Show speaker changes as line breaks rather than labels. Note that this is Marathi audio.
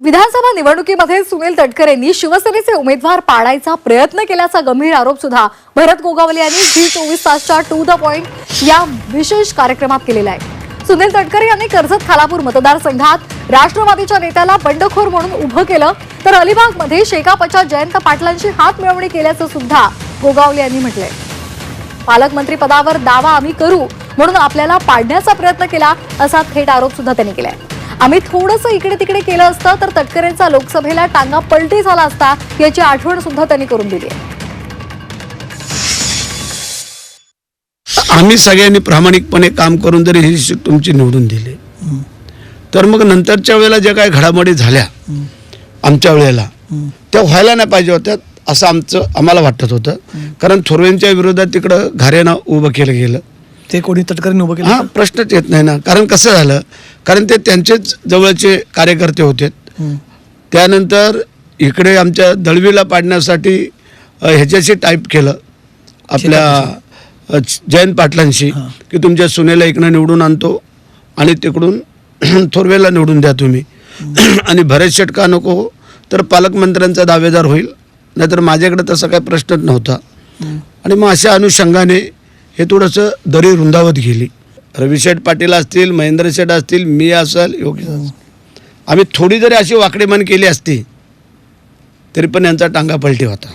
विधानसभा निवडणुकीमध्ये सुनील तटकरेंनी शिवसेनेचे उमेदवार पाडायचा प्रयत्न केल्याचा गंभीर आरोप सुद्धा भरत गोगावले यांनी झी चोवीस तासच्या टू द पॉइंट या विशेष कार्यक्रमात केलेला आहे. सुनील तटकरे यांनी कर्जत खालापूर मतदारसंघात राष्ट्रवादीच्या नेत्याला बंडखोर म्हणून उभं केलं तर अलिबागमध्ये शेकापच्या जयंत पाटलांची हात मिळवणी केल्याचं सुद्धा गोगावले यांनी म्हटलंय. पालकमंत्री पदावर दावा आम्ही करू म्हणून आपल्याला पाडण्याचा प्रयत्न केला असा थेट आरोप सुद्धा त्यांनी केलाय. आम्ही थोडंसं इकडे तिकडे केलं असतं तर तटकरेंचा लोकसभेला टांगा पलटी झाला असता याची आठवण सुद्धा त्यांनी करून दिली आहे.
आम्ही सगळ्यांनी प्रामाणिकपणे काम करून जरी ही सीट तुमची निवडून दिली तर मग नंतरच्या वेळेला ज्या काही घडामोडी झाल्या आमच्या वेळेला त्या व्हायला नाही पाहिजे होत्या असं आमचं आम्हाला वाटत होतं. कारण थोरवेंच्या विरोधात तिकडं घारेनं उभं केलं गेलं.
ते कोणी तटकरीने उभं
हा
केलं
प्रश्नच येत नाही ना. कारण कसं झालं कारण ते त्यांचेच जवळचे कार्यकर्ते होते. त्यानंतर इकडे आमच्या दळवीला पाडण्यासाठी ह्याच्याशी टाईप केलं. आपल्या जयंत पाटलांशी. की तुमच्या सुनेला इकडं निवडून आणतो आणि तिकडून थोरवेला निवडून द्या तुम्ही. आणि भरत शेटका नको तर पालकमंत्र्यांचा दावेदार होईल. नाहीतर माझ्याकडे तसा काही प्रश्नच नव्हता. आणि मग अशा अनुषंगाने हे थोडंसं दरी रुंदावत गेली. रविशेठ पाटील असतील महेंद्र शेठ असतील मी असेल योगी आम्ही थोडी जरी अशी वाकडेमान केली असती तरी पण यांचा टांगा पलटी होता.